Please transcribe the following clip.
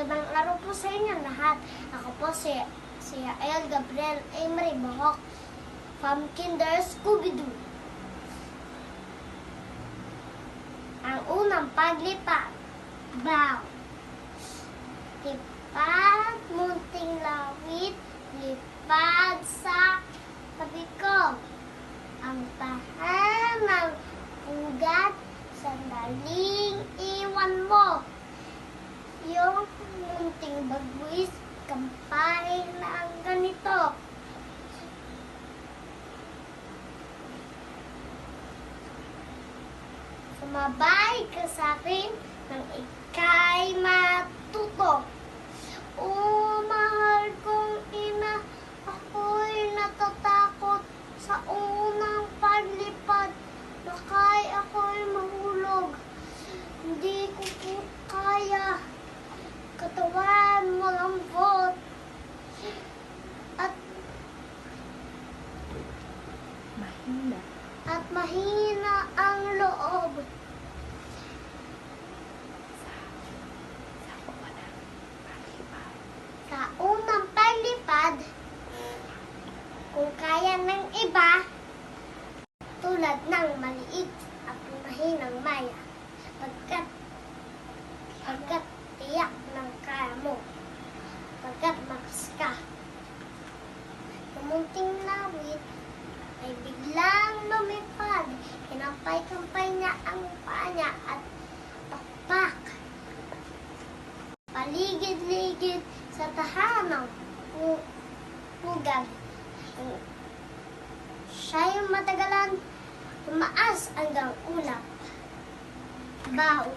Magandang araw po sa inyo lahat. Ako po si, si El Gabriel Emery Bahok from Kinder Scooby-Doo. Ang unang paglipat. Bow. Lipad, munting lawit, lipad sa tabi ko. Ang tahanang ugat, sandaling iwan mo. Munting bagwis, kampay na ang ganito. Sumabay ka sa akin nang ikay matuto. O mahal kong ina, ako'y natatakot sa unang paglipad. Nakay ako'y mahulog. Hindi ko po kaya. Katawan mo lambot. At, Mahina. At mahina ang loob. Sa unang paglipad, kung kaya ng iba, tulad ng maliit at mahinang maya, pagkat, pagkat tiyak ng kaya mo, pagkat makas ka. Kumunting lawit ay biglang lumipad, kinampay-kampay niya ang paa niya at pakpak paligid-ligid sa tahanang pu- pugad. Siya yung matagalan, tumaas hanggang ulap. Bao.